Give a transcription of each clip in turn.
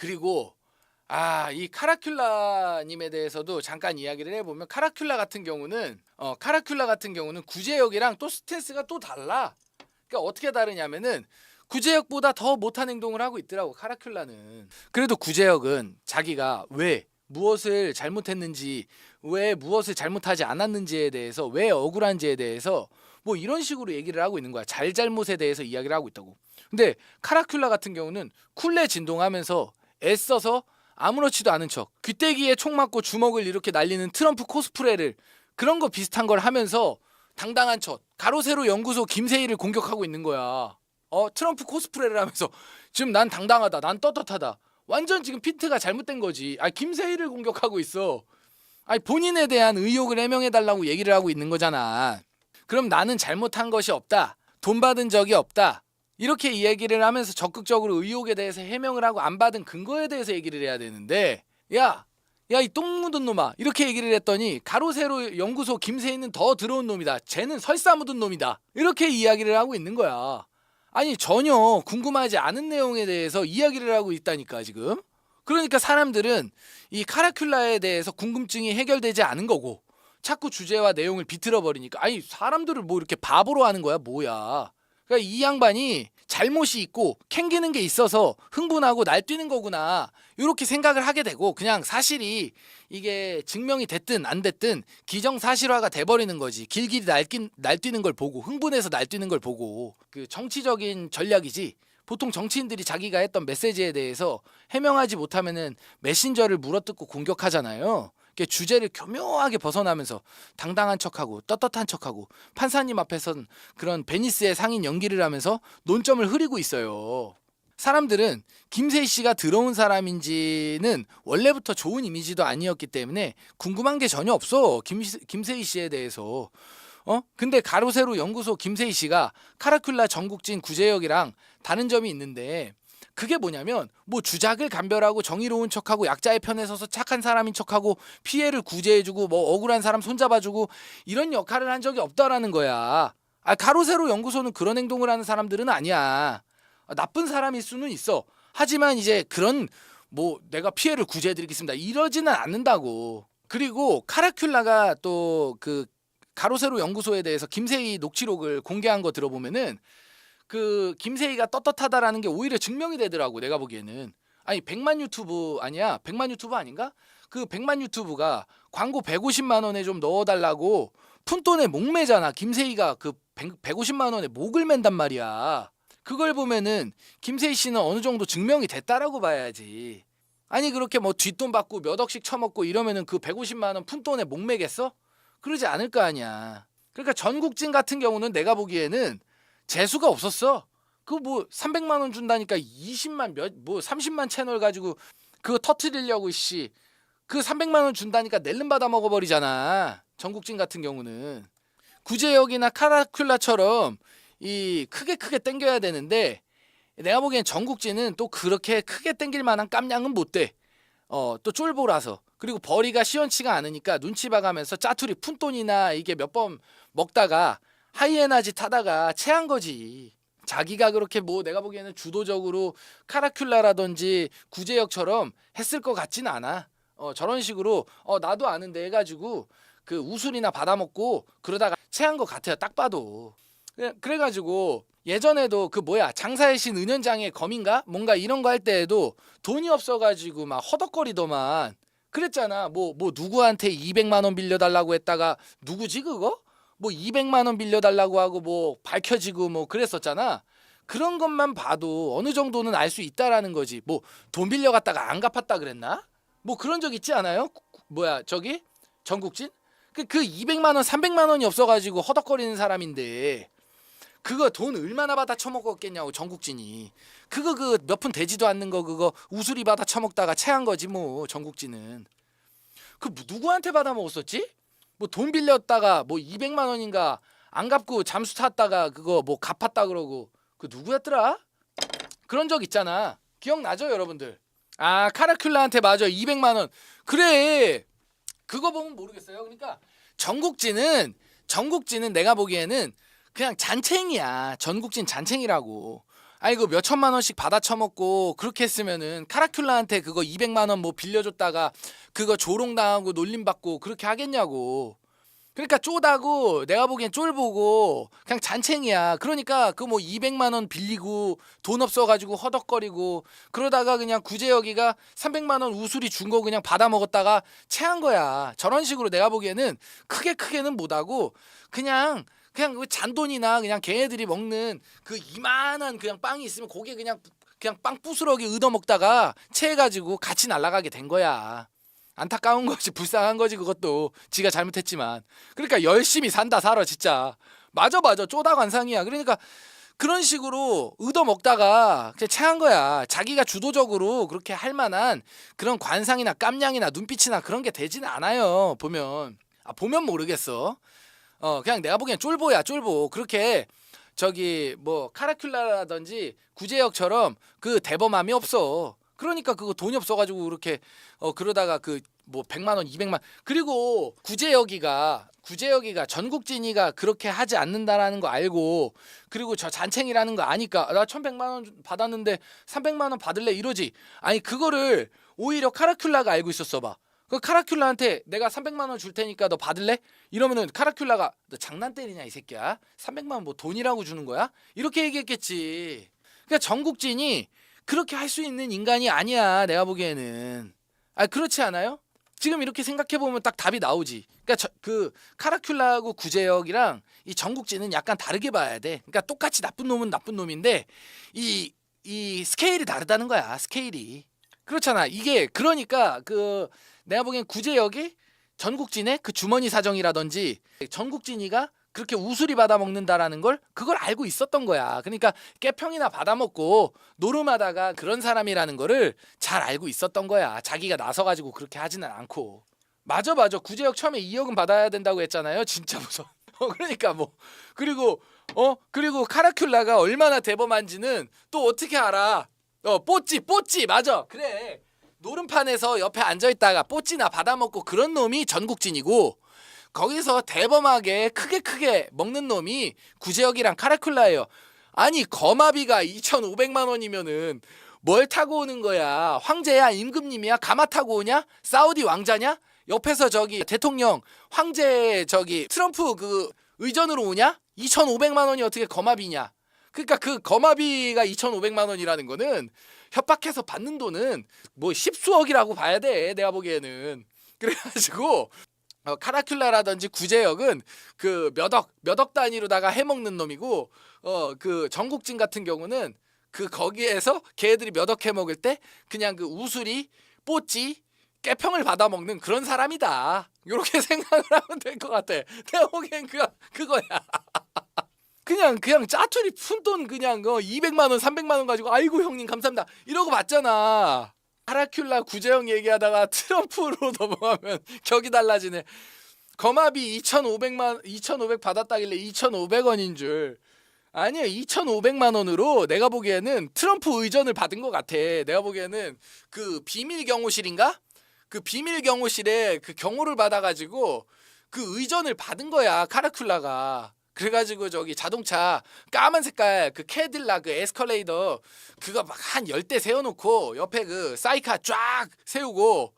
그리고 아, 이 카라큘라 님에 대해서도 잠깐 이야기를 해 보면 카라큘라 같은 경우는 어 카라큘라 같은 경우는 구제역이랑 또 스탠스가 또 달라. 그러니까 어떻게 다르냐면은 구제역보다 더 못한 행동을 하고 있더라고 카라큘라는. 그래도 구제역은 자기가 왜 무엇을 잘못했는지 왜 무엇을 잘못하지 않았는지에 대해서 왜 억울한지에 대해서 뭐 이런 식으로 얘기를 하고 있는 거야. 잘잘못에 대해서 이야기를 하고 있다고. 근데 카라큘라 같은 경우는 쿨레 진동하면서 애써서 아무렇지도 않은 척 귀때기에 총 맞고 주먹을 이렇게 날리는 트럼프 코스프레를 그런 거 비슷한 걸 하면서 당당한 척 가로세로 연구소 김세희를 공격하고 있는 거야. 어 트럼프 코스프레를 하면서 지금 난 당당하다, 난 떳떳하다. 완전 지금 피트가 잘못된 거지. 아 김세희를 공격하고 있어. 아니 본인에 대한 의혹을 해명해 달라고 얘기를 하고 있는 거잖아. 그럼 나는 잘못한 것이 없다. 돈 받은 적이 없다. 이렇게 이야기를 하면서 적극적으로 의혹에 대해서 해명을 하고 안 받은 근거에 대해서 얘기를 해야 되는데 야, 야 이 똥 묻은 놈아 이렇게 얘기를 했더니 가로세로 연구소 김세희는 더 더러운 놈이다. 쟤는 설사 묻은 놈이다. 이렇게 이야기를 하고 있는 거야. 아니 전혀 궁금하지 않은 내용에 대해서 이야기를 하고 있다니까 지금. 그러니까 사람들은 이 카라큘라에 대해서 궁금증이 해결되지 않은 거고 자꾸 주제와 내용을 비틀어 버리니까 아니 사람들을 뭐 이렇게 바보로 하는 거야 뭐야. 그러니까 이 양반이 잘못이 있고 캥기는 게 있어서 흥분하고 날뛰는 거구나. 이렇게 생각을 하게 되고 그냥 사실이 이게 증명이 됐든 안 됐든 기정사실화가 돼버리는 거지. 길길이 날낀, 날뛰는 걸 보고 흥분해서 날뛰는 걸 보고 그 정치적인 전략이지. 보통 정치인들이 자기가 했던 메시지에 대해서 해명하지 못하면은 메신저를 물어뜯고 공격하잖아요. 주제를 교묘하게 벗어나면서 당당한 척하고 떳떳한 척하고 판사님 앞에선 그런 베니스의 상인 연기를 하면서 논점을 흐리고 있어요. 사람들은 김세희 씨가 들어온 사람인지는 원래부터 좋은 이미지도 아니었기 때문에 궁금한 게 전혀 없어. 김, 김세희 씨에 대해서. 어? 근데 가로세로 연구소 김세희 씨가 카라큘라 전국진 구제역이랑 다른 점이 있는데 그게 뭐냐면 뭐 주작을 감별하고 정의로운 척하고 약자의 편에 서서 착한 사람인 척하고 피해를 구제해주고 뭐 억울한 사람 손잡아주고 이런 역할을 한 적이 없다라는 거야. 아 가로세로 연구소는 그런 행동을 하는 사람들은 아니야. 아, 나쁜 사람일 수는 있어. 하지만 이제 그런 뭐 내가 피해를 구제해드리겠습니다 이러지는 않는다고. 그리고 카라큘라가 또 그 가로세로 연구소에 대해서 김세희 녹취록을 공개한 거 들어보면은 그 김세희가 떳떳하다라는 게 오히려 증명이 되더라고 내가 보기에는. 아니 100만 유튜브 아니야? 100만 유튜브 아닌가? 그 100만 유튜브가 광고 150만 원에 좀 넣어달라고 푼돈에 목매잖아. 김세희가 그 100, 150만 원에 목을 맨단 말이야. 그걸 보면은 김세희 씨는 어느 정도 증명이 됐다라고 봐야지. 아니 그렇게 뭐 뒷돈 받고 몇 억씩 처먹고 이러면은 그 150만 원 푼돈에 목매겠어? 그러지 않을 거 아니야. 그러니까 전국진 같은 경우는 내가 보기에는 재수가 없었어. 그 뭐 300만 원 준다니까 20만 몇 뭐 30만 채널 가지고 그거 터트리려고 씨. 그 300만 원 준다니까 낼름 받아 먹어 버리잖아. 전국진 같은 경우는 구제역이나 카라큘라처럼 이 크게 크게 땡겨야 되는데 내가 보기엔 전국진은 또 그렇게 크게 땡길 만한 깜냥은 못 돼. 어, 또 쫄보라서. 그리고 벌이가 시원치가 않으니까 눈치 봐가면서 짜투리 푼돈이나 이게 몇 번 먹다가 하이에나지 타다가 체한 거지. 자기가 그렇게 뭐 내가 보기에는 주도적으로 카라큘라라든지 구제역처럼 했을 것 같지는 않아. 어 저런 식으로 어 나도 아는데 해가지고 그 우술이나 받아먹고 그러다가 체한 것 같아요. 딱 봐도. 그래- 그래가지고 예전에도 그 뭐야 장사의 신 은연장의 검인가 뭔가 이런 거 할 때에도 돈이 없어가지고 막 허덕거리더만 그랬잖아. 뭐뭐 누구한테 200만 원 빌려달라고 했다가 누구지 그거? 뭐 200만 원 빌려달라고 하고 뭐 밝혀지고 뭐 그랬었잖아. 그런 것만 봐도 어느 정도는 알 수 있다라는 거지. 뭐 돈 빌려갔다가 안 갚았다 그랬나? 뭐 그런 적 있지 않아요? 뭐야 저기 전국진? 그, 그 200만 원, 300만 원이 없어가지고 허덕거리는 사람인데 그거 돈 얼마나 받아 처먹었겠냐고 전국진이. 그거 그 몇 푼 되지도 않는 거 그거 우수리 받아 처먹다가 체한 거지 뭐 전국진은. 그 누구한테 받아 먹었었지? 뭐 돈 빌렸다가 뭐 200만 원인가 안 갚고 잠수 탔다가 그거 뭐 갚았다 그러고 그 누구였더라? 그런 적 있잖아. 기억나죠, 여러분들? 아, 카라큘라한테 맞아. 200만 원. 그래. 그거 보면 모르겠어요. 그러니까 전국진은 전국진은 내가 보기에는 그냥 잔챙이야. 전국진 잔챙이라고. 아니 그몇 천만 원씩 받아 처먹고 그렇게 했으면은 카라큘라한테 그거 200만 원 뭐 빌려줬다가 그거 조롱 당하고 놀림 받고 그렇게 하겠냐고. 그러니까 쪼다고 내가 보기엔 쫄보고 그냥 잔챙이야. 그러니까 그 뭐 200만 원 빌리고 돈 없어 가지고 허덕거리고 그러다가 그냥 구제여기가 300만 원 우수리 준 거 그냥 받아 먹었다가 체한 거야. 저런 식으로 내가 보기에는 크게 크게는 못 하고 그냥 그냥 그 잔돈이나 그냥 걔네들이 먹는 그 이만한 그냥 빵이 있으면 거기에 그냥 그냥 빵 부스러기 얻어 먹다가 체해가지고 같이 날아가게 된 거야. 안타까운 거지 불쌍한 거지 그것도. 지가 잘못했지만. 그러니까 열심히 산다 살아 진짜. 맞아 맞아. 쪼다 관상이야. 그러니까 그런 식으로 얻어 먹다가 그냥 체한 거야. 자기가 주도적으로 그렇게 할 만한 그런 관상이나 깜냥이나 눈빛이나 그런 게 되지는 않아요 보면. 아 보면 모르겠어 어 그냥 내가 보기엔 쫄보야 쫄보 그렇게 저기 뭐 카라큘라라든지 구제역처럼 그 대범함이 없어 그러니까 그거 돈이 없어가지고 그렇게 어 그러다가 그 뭐 100만 원, 200만 그리고 구제여기가 구제여기가 전국진이가 그렇게 하지 않는다라는 거 알고 그리고 저 잔챙이라는 거 아니까 나 1100만 원 받았는데 300만 원 받을래 이러지. 아니 그거를 오히려 카라큘라가 알고 있었어 봐. 그 카라큘라한테 내가 300만 원 줄 테니까 너 받을래? 이러면은 카라큘라가 너 장난 때리냐 이 새끼야. 300만 원 뭐 돈이라고 주는 거야? 이렇게 얘기했겠지. 그러니까 전국진이 그렇게 할 수 있는 인간이 아니야 내가 보기에는. 아 그렇지 않아요? 지금 이렇게 생각해 보면 딱 답이 나오지. 그러니까 저, 그 카라큘라하고 구제역이랑 이 전국진은 약간 다르게 봐야 돼. 그러니까 똑같이 나쁜 놈은 나쁜 놈인데 이 이 스케일이 다르다는 거야. 스케일이. 그렇잖아. 이게 그러니까 그 내가 보기엔 구제역이 전국진의 그 주머니 사정이라든지 전국진이가 그렇게 우수리 받아 먹는다라는 걸 그걸 알고 있었던 거야. 그러니까 깨평이나 받아 먹고 노름하다가 그런 사람이라는 거를 잘 알고 있었던 거야. 자기가 나서 가지고 그렇게 하지는 않고. 맞아 맞아. 구제역 처음에 2억은 받아야 된다고 했잖아요. 진짜 무서워. 어, 그러니까 뭐 그리고 어 그리고 카라큘라가 얼마나 대범한지는 또 어떻게 알아? 어 뽀찌 뽀찌 맞아. 그래. 노름판에서 옆에 앉아 있다가 뽀찌나 받아 먹고 그런 놈이 전국진이고 거기서 대범하게 크게 크게 먹는 놈이 구제역이랑 카라큘라예요. 아니 거마비가 2,500만 원이면은 뭘 타고 오는 거야? 황제야, 임금님이야? 가마 타고 오냐? 사우디 왕자냐? 옆에서 저기 대통령 황제 저기 트럼프 그 의전으로 오냐? 2,500만 원이 어떻게 거마비냐? 그러니까 그 거마비가 2,500만 원이라는 거는 협박해서 받는 돈은 뭐 십수억이라고 봐야 돼. 내가 보기에는. 그래가지고 어, 카라큘라라든지 구제역은 그 몇억 몇억 단위로다가 해먹는 놈이고 어 그 전국진 같은 경우는 그 거기에서 걔들이 몇억 해먹을 때 그냥 그 우수리 뽀찌 깨평을 받아먹는 그런 사람이다. 이렇게 생각을 하면 될 것 같아. 내가 보기엔 그 그거야. 그냥 그냥 짜투리 푼돈 그냥 어 200만 원, 300만 원 가지고 아이고 형님 감사합니다. 이러고 받잖아. 카라큘라 구제형 얘기하다가 트럼프로 넘어가면 격이 달라지네. 거마비 2,500만 2,500 받았다길래 2,500원인 줄. 아니요, 2,500만 원으로 내가 보기에는 트럼프 의전을 받은 것 같아. 내가 보기에는 그 비밀 경호실인가? 그 비밀 경호실에 그 경호를 받아가지고 그 의전을 받은 거야 카라큘라가. 그래가지고 저기 자동차 까만 색깔 그 캐딜락 그 에스컬레이더 그거 막 한 열대 세워놓고 옆에 그 사이카 쫙 세우고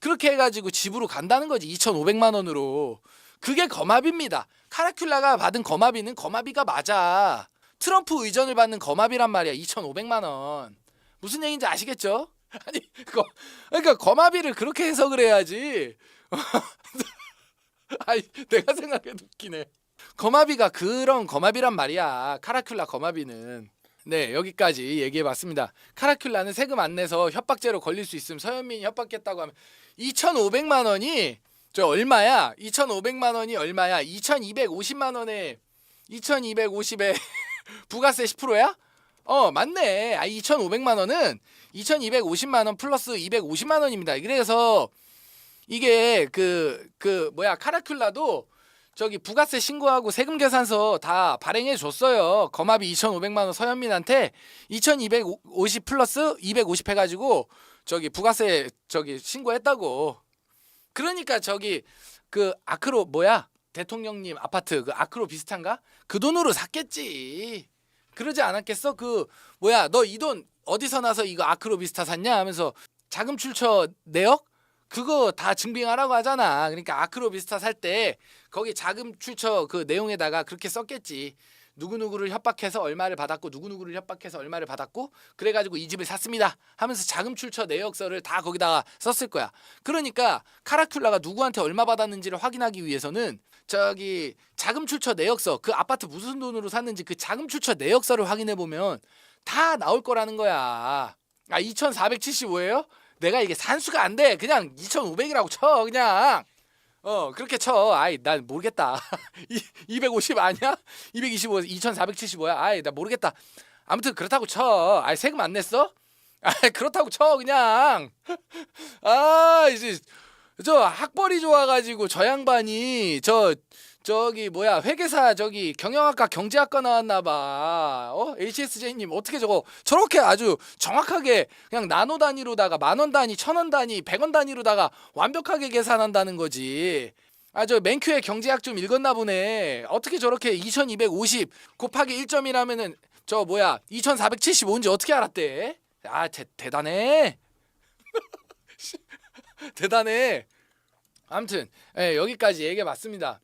그렇게 해가지고 집으로 간다는 거지 2,500만 원으로 그게 거마비입니다. 카라큘라가 받은 거마비는 거마비가 맞아. 트럼프 의전을 받는 거마비란 말이야 2,500만 원. 무슨 얘기인지 아시겠죠? 아니 거, 그러니까 거마비를 그렇게 해석을 해야지. 아니 내가 생각해도 웃기네. 거마비가 그런 거마비란 말이야. 카라큘라 거마비는. 네 여기까지 얘기해봤습니다. 카라큘라는 세금 안 내서 협박죄로 걸릴 수 있음. 서현민이 협박했다고 하면 2,500만 원이 저 얼마야? 2,500만 원이 얼마야? 2,250만 원에 2,250에 부가세 10%야? 어 맞네. 아 2,500만 원은 2,250만 원 플러스 250만 원입니다. 그래서 이게 그그 뭐야 카라큘라도 저기 부가세 신고하고 세금 계산서 다 발행해 줬어요. 거마비 2,500만 원 서현민한테 2,250 플러스 250 해가지고 저기 부가세 저기 신고했다고. 그러니까 저기 그 아크로 뭐야 대통령님 아파트 그 아크로 비슷한가? 그 돈으로 샀겠지. 그러지 않았겠어? 그 뭐야 너 이 돈 어디서 나서 이거 아크로비스타 샀냐 하면서 자금 출처 내역 그거 다 증빙하라고 하잖아. 그러니까 아크로비스타 살 때 거기 자금 출처 그 내용에다가 그렇게 썼겠지. 누구누구를 협박해서 얼마를 받았고 누구누구를 협박해서 얼마를 받았고 그래가지고 이 집을 샀습니다 하면서 자금 출처 내역서를 다 거기다가 썼을 거야 그러니까 카라큘라가 누구한테 얼마 받았는지를 확인하기 위해서는 저기 자금 출처 내역서 그 아파트 무슨 돈으로 샀는지 그 자금 출처 내역서를 확인해 보면 다 나올 거라는 거야 아 2475예요? 내가 이게 산수가 안 돼. 그냥 2500이라고 쳐 그냥. 어 그렇게 쳐. 아이 난 모르겠다. 이- 250 아니야? 225 2475야? 아이 나 모르겠다. 아무튼 그렇다고 쳐. 아이 세금 안 냈어? 아 그렇다고 쳐 그냥. 아 이제 저 학벌이 좋아가지고 저 양반이 저 저기 뭐야 회계사 저기 경영학과 경제학과 나왔나봐. 어? HSJ님 어떻게 저거 저렇게 아주 정확하게 그냥 나노 단위로다가 만 원 단위 천 원 단위 백 원 단위로다가 완벽하게 계산한다는 거지. 아 저 맨큐의 경제학 좀 읽었나 보네. 어떻게 저렇게 2250 곱하기 1점이라면은 저 뭐야 2475인지 어떻게 알았대? 아 대, 대단해. 대단해. 아무튼 예, 여기까지 얘기해 봤습니다